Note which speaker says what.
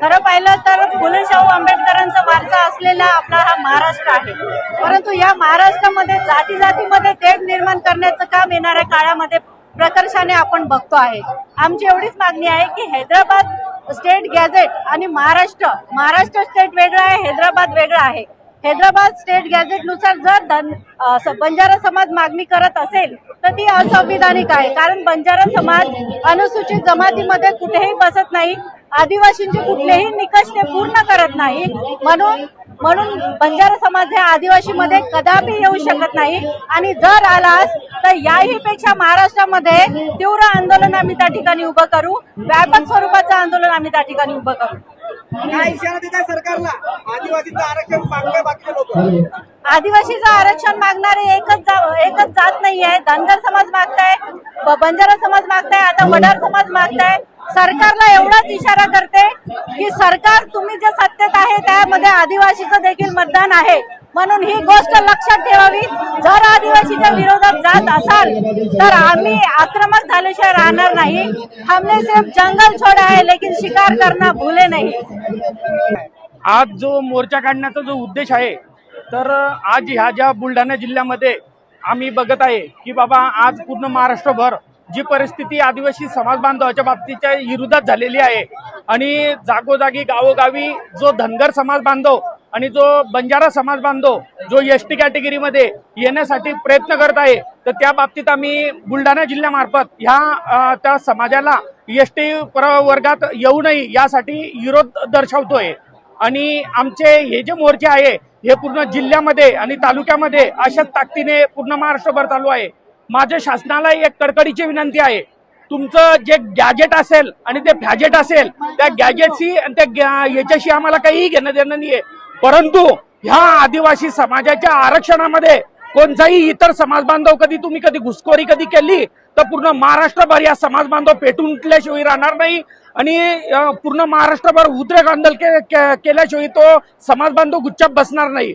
Speaker 1: खरं पाहिलं तर शाहू आंबेडकरांचा वारसा असलेला आपला हा महाराष्ट्र आहे. परंतु या महाराष्ट्रामध्ये जाती जातीमध्ये तेढ निर्माण करण्याचं काम येणाऱ्या काळामध्ये प्रकर्षाने आपण बघतो आहे. आमची एवढीच मागणी आहे की हैदराबाद स्टेट गॅझेट आणि महाराष्ट्र महाराष्ट्र स्टेट वेगळं आहे हैदराबाद वेगळं आहे. हैदराबाद स्टेट गॅझेटनुसार जर धन बंजारा समाज मागणी करत असेल तर ती असंविधानिक आहे. कारण बंजारा समाज अनुसूचित जमातीमध्ये कुठेही बसत नाही आदिवासींचे कुठलेही निकष ते पूर्ण करत नाही. म्हणून म्हणून बंजारा समाज हे आदिवासीमध्ये कदापि येऊ शकत नाही. आणि जर आलास तर याही पेक्षा महाराष्ट्रामध्ये तीव्र आंदोलन आम्ही त्या ठिकाणी उभं करू. व्यापक स्वरूपाचं आंदोलन आम्ही त्या ठिकाणी उभं करू.
Speaker 2: इशारा सरकारला. आदिवासीचं आरक्षण मागणे बाकी लोक.
Speaker 1: आदिवासीचं आरक्षण मागणारे एकच जा- एकच जात नाहीये. धनगर समाज मागताय बंजारा समाज मागताय आता वडार समाज मागताय. सरकारला एवढाच इशारा करते की सरकार तुम्ही जे सत्तेत आहे त्यामध्ये आदिवासीचं देखील मतदान आहे. म्हणून ही गोष्ट लक्षात ठेवावी. जर आदिवासीच्या विरोधात जात असाल तर आम्ही आक्रमक झाल्याशिवाय राहणार नाही. हमने सिर्फ जंगल छोड़ा है लेकिन शिकार करना भूले नाही.
Speaker 3: आज जो मोर्चा काढण्याचा जो उद्देश आहे तर आज ह्या ज्या बुलढाणा जिल्ह्यामध्ये आम्ही बघत आहे की बाबा आज पूर्ण महाराष्ट्रभर जी परिस्थिती आदिवासी समाज बांधवाच्या बाबतीच्या विरोधात झालेली आहे आणि जागोजागी गावोगावी जो धनगर समाज बांधव आणि जो बंजारा समाज बांधव जो एस टी कॅटेगरीमध्ये येण्यासाठी प्रयत्न करत आहे तर त्या बाबतीत आम्ही बुलढाणा जिल्ह्यामार्फत ह्या त्या समाजाला एस टी वर्गात येऊ नये यासाठी विरोध दर्शवतोय. आणि आमचे हे जे मोर्चे आहे हे पूर्ण जिल्ह्यामध्ये आणि तालुक्यामध्ये अशाच ताकदीने पूर्ण महाराष्ट्रभर चालू आहे. माझ्या शासनाला एक कडकडीची विनंती आहे. तुमचं जे गॅजेट असेल आणि ते फॅजेट असेल त्या गॅजेटशी आणि त्या याच्याशी आम्हाला काहीही घेणं देणं नाहीये. परंतु ह्या आदिवासी समाजाच्या आरक्षणामध्ये कोणताही इतर समाज बांधव कधी तुम्ही कधी घुसखोरी कधी केली तर पूर्ण महाराष्ट्रभर या समाज बांधव पेटून उठल्याशिवाय राहणार नाही. आणि पूर्ण महाराष्ट्रभर उद्रेक आंदोलन के- के- केल्याशिवाय तो समाज बांधव गुच्चाप बसणार नाही.